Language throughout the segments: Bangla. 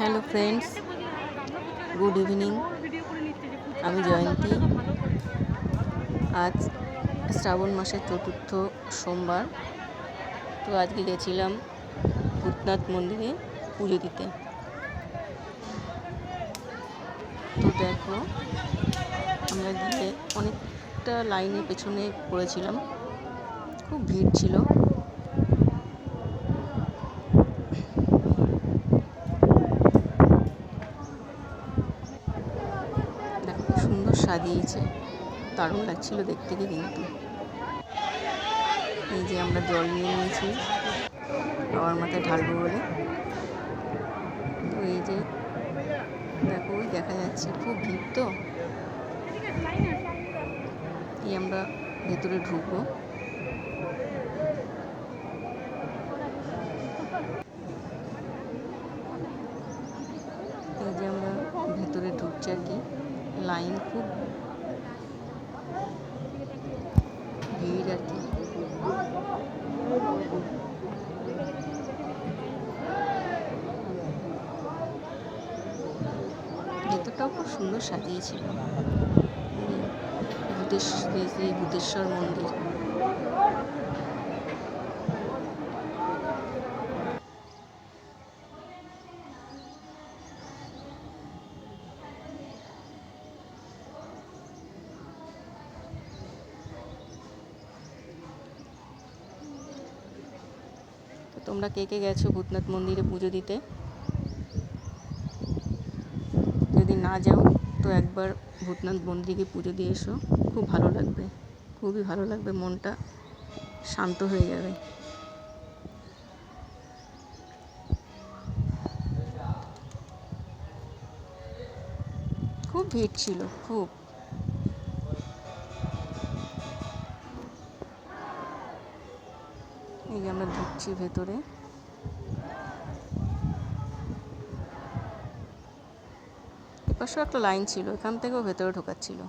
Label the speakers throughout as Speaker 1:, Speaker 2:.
Speaker 1: হ্যালো ফ্রেন্ডস গুড ইভিনিং আমি জয়ন্তী আজ শ্রাবণ মাসের চতুর্থ সোমবার। তো আজকে গেছিলাম ভূতনাথ মন্দিরে পুজো দিতে। তো দেখো, আমরা গিয়ে অনেকটা লাইনের পেছনে পড়েছিলাম। খুব ভিড় ছিল দেখো কি সুন্দর সাজিয়েছে, দারুণ লাগছিল দেখতে গিয়ে কিন্তু। এই যে আমরা জল নিয়ে নিয়েছি, বাবার মাথায় ঢালবো বলে। এই যে, দেখো, ওই দেখা যাচ্ছে, খুব ভিড় তো। এই আমরা ভেতরে ঢুকবো। এই যে আমরা ভেতরে ঢুকছি আর কি। লাইন খুব ভিড় আর কি। ভেতরটাও খুব সুন্দর সাজিয়েছিল। ভূতেশ্বর ভূতেশ্বর মন্দির। তোমরা কে কে গেছো ভূতনাথ মন্দিরে পুজো দিতে? যদি না যাও, তো একবার ভূতনাথ মন্দিরে পুজো দিয়ে এসো। খুব ভালো লাগবে, খুবই ভালো লাগবে, মনটা শান্ত হয়ে যাবে। খুব ভিড় ছিল, খুব। এই আমরা ঢুকছি ভেতরে। এপাশেও একটা লাইন ছিল, এখান থেকেও ভেতরে ঢোকাচ্ছিল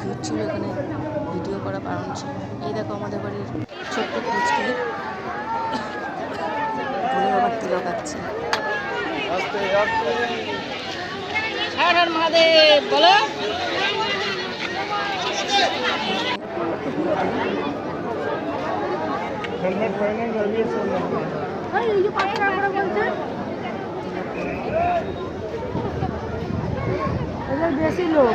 Speaker 1: ভিড় ছিল এখানে। ভিডিও করা বারণ ছিল। এই দেখো আমাদের বাড়ির ছোট্ট পুচকে। ভোলে বাবার
Speaker 2: বলো ভাই বেশি লোক।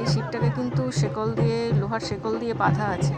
Speaker 1: এই শিবটাকে কিন্তু শেকল দিয়ে লোহার শেকল দিয়ে বাঁধা আছে।